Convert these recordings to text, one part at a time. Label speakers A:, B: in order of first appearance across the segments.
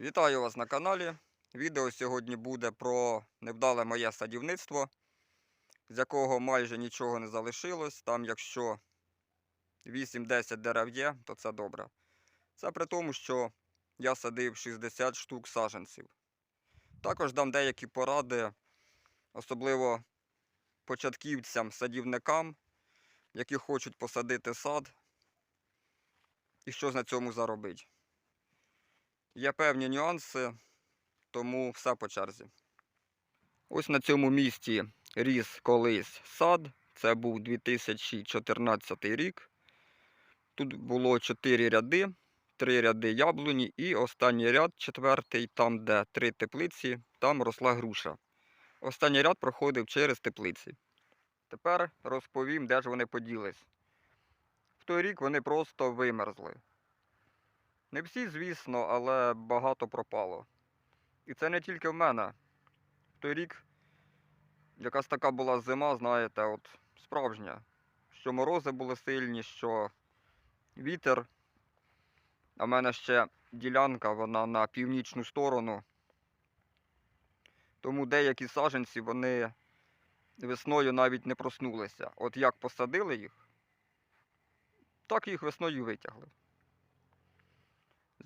A: Вітаю вас на каналі. Відео сьогодні буде про невдале моє садівництво, з якого майже нічого не залишилось. Там, якщо 8-10 дерев є, то це добре. Це при тому, що я садив 60 штук саджанців. Також дам деякі поради, особливо початківцям, садівникам, які хочуть посадити сад і що на цьому заробити. Є певні нюанси, тому все по черзі. Ось на цьому місці ріс колись сад. Це був 2014 рік. Тут було 4 ряди, 3 ряди яблуні і останній ряд, четвертий, там, де три теплиці, там росла груша. Останній ряд проходив через теплиці. Тепер розповім, де ж вони поділись. В той рік вони просто вимерзли. Не всі, звісно, але багато пропало. І це не тільки в мене. В той рік якась така була зима, знаєте, от справжня. Що морози були сильні, що вітер. А в мене ще ділянка, вона на північну сторону. Тому деякі саджанці, вони весною навіть не проснулися. От як посадили їх, так їх весною витягли.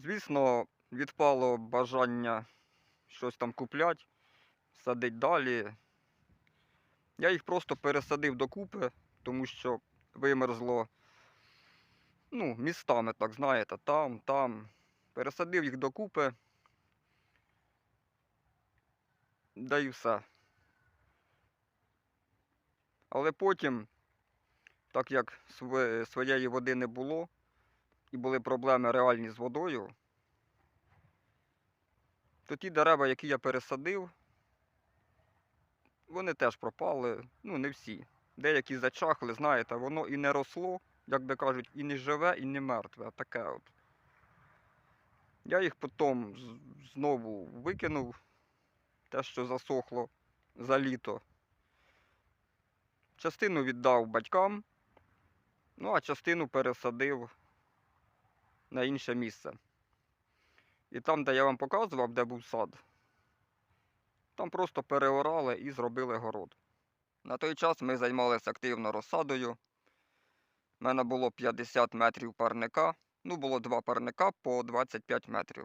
A: Звісно, відпало бажання щось там купляти, садити далі. Я їх просто пересадив докупи, тому що вимерзло ну, містами, так знаєте, там, там. Пересадив їх докупи. Да і все. Але потім, так як своєї води не було, і були проблеми реальні з водою, то ті дерева, які я пересадив, вони теж пропали. Ну, не всі. Деякі зачахли, знаєте, воно і не росло, як би кажуть, і не живе, і не мертве. Таке от. Я їх потім знову викинув, те, що засохло за літо. Частину віддав батькам, ну а частину пересадив на інше місце. І там, де я вам показував, де був сад, там просто переорали і зробили город. На той час ми займалися активно розсадою. У мене було 50 метрів парника. Ну, було два парника по 25 метрів.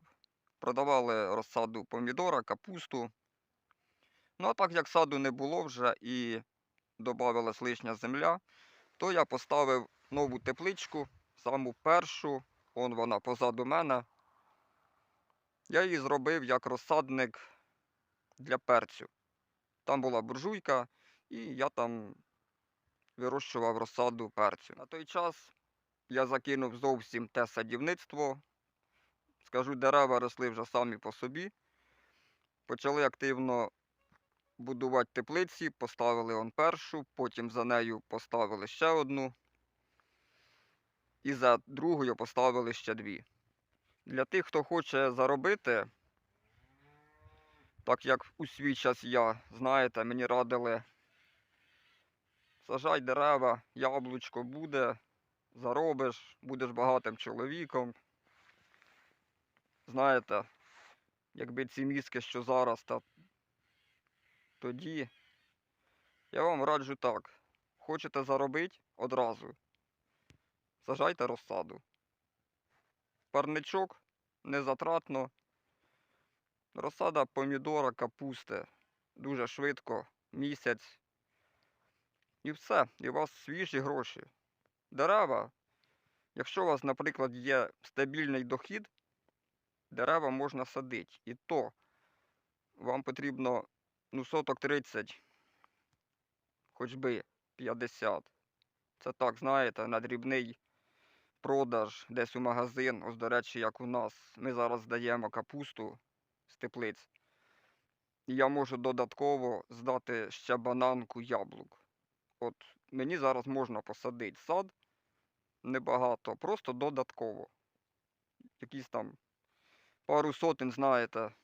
A: Продавали розсаду помідора, капусту. Ну, а так як саду не було вже і додавалась лишня земля, то я поставив нову тепличку, саму першу, он вона позаду мене. Я її зробив як розсадник для перцю. Там була буржуйка, і я там вирощував розсаду перцю. На той час я закинув зовсім те садівництво. Скажу, дерева росли вже самі по собі. Почали активно будувати теплиці, поставили он першу, потім за нею поставили ще одну. І за другою поставили ще дві. Для тих, хто хоче заробити, так як у свій час я, знаєте, мені радили сажай дерева, яблучко буде, заробиш, будеш багатим чоловіком. Знаєте, якби ці мізки, що зараз, та тоді, я вам раджу так. Хочете заробити одразу. Сажайте розсаду. Парничок незатратно. Розсада помідора, капусти дуже швидко, місяць. І все. І у вас свіжі гроші. Дерева. Якщо у вас, наприклад, є стабільний дохід, дерева можна садити. І то вам потрібно ну, соток 30, хоч би 50. Це так, знаєте, на дрібний продаж десь у магазин. Ось, до речі, як у нас, ми зараз здаємо капусту з теплиць. Я можу додатково здати ще бананку яблук. От мені зараз можна посадити сад небагато, просто додатково. Якісь там пару сотень, знаєте,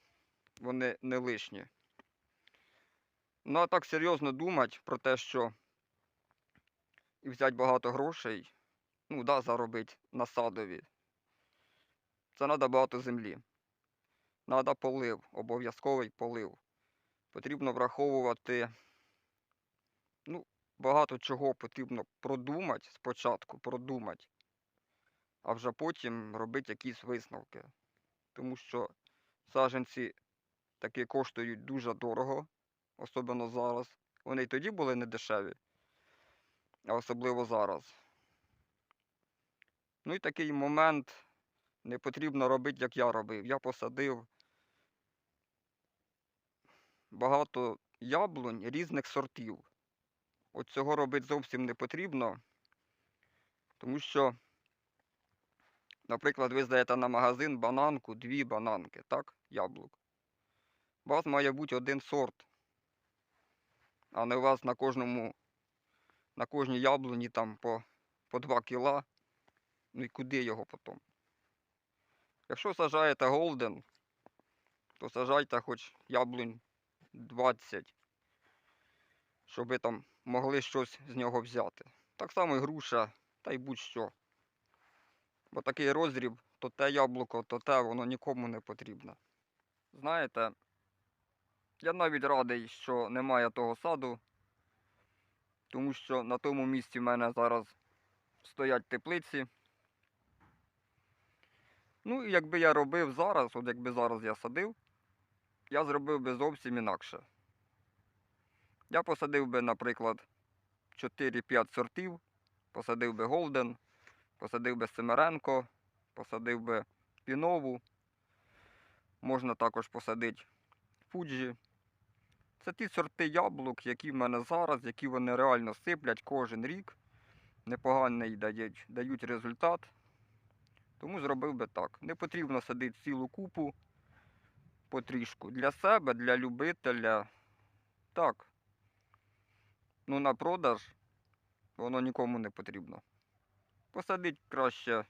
A: вони не лишні. Ну а так серйозно думати про те, що і взяти багато грошей, ну да, заробити на садові. Це треба багато землі. Треба полив, обов'язковий полив. Потрібно враховувати, ну, багато чого потрібно продумати спочатку, продумати, а вже потім робити якісь висновки. Тому що саджанці таки коштують дуже дорого, особливо зараз. Вони й тоді були не дешеві, а особливо зараз. Ну і такий момент не потрібно робити, як я робив. Я посадив багато яблунь різних сортів. От цього робити зовсім не потрібно, тому що, наприклад, ви здаєте на магазин бананку, дві бананки, так, яблук. У вас має бути один сорт, а не у вас на кожному, на кожній яблуні там по, по 2 кіла. Ну і куди його потім? Якщо сажаєте голден, то сажайте хоч яблунь 20, щоб ви там могли щось з нього взяти. Так само і груша, та й будь-що. Бо такий розріб, то те яблуко, то те, воно нікому не потрібно. Знаєте, я навіть радий, що немає того саду, тому що на тому місці в мене зараз стоять теплиці. Ну і якби я робив зараз, от якби зараз я садив, я зробив би зовсім інакше. Я посадив би, наприклад, 4-5 сортів, посадив би Голден, посадив би Семеренко, посадив би Пінову. Можна також посадити Фуджі. Це ті сорти яблук, які в мене зараз, які вони реально сиплять кожен рік. Непоганий дають, дають результат. Тому зробив би так. Не потрібно садити цілу купу потрішку. Для себе, для любителя. Так. Ну на продаж воно нікому не потрібно. Посадить краще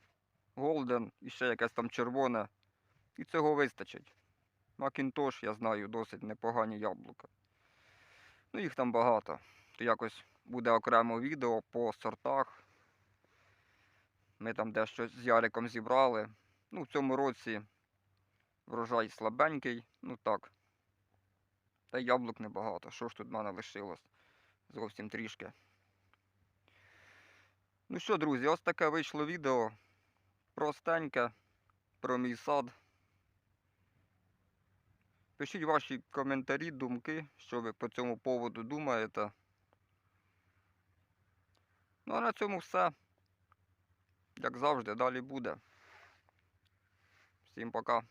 A: голден і ще якесь там червоне. І цього вистачить. Макінтош, я знаю, досить непогані яблука. Ну їх там багато. То якось буде окремо відео по сортах. Ми там дещо з Яриком зібрали. Ну, в цьому році врожай слабенький, ну так. Та яблук небагато. Що ж тут в мене лишилось? Зовсім трішки. Ну що, друзі, ось таке вийшло відео. Простеньке про мій сад. Пишіть ваші коментарі, думки, що ви по цьому поводу думаєте. Ну а на цьому все. Як завжди, далі буде. Всім пока.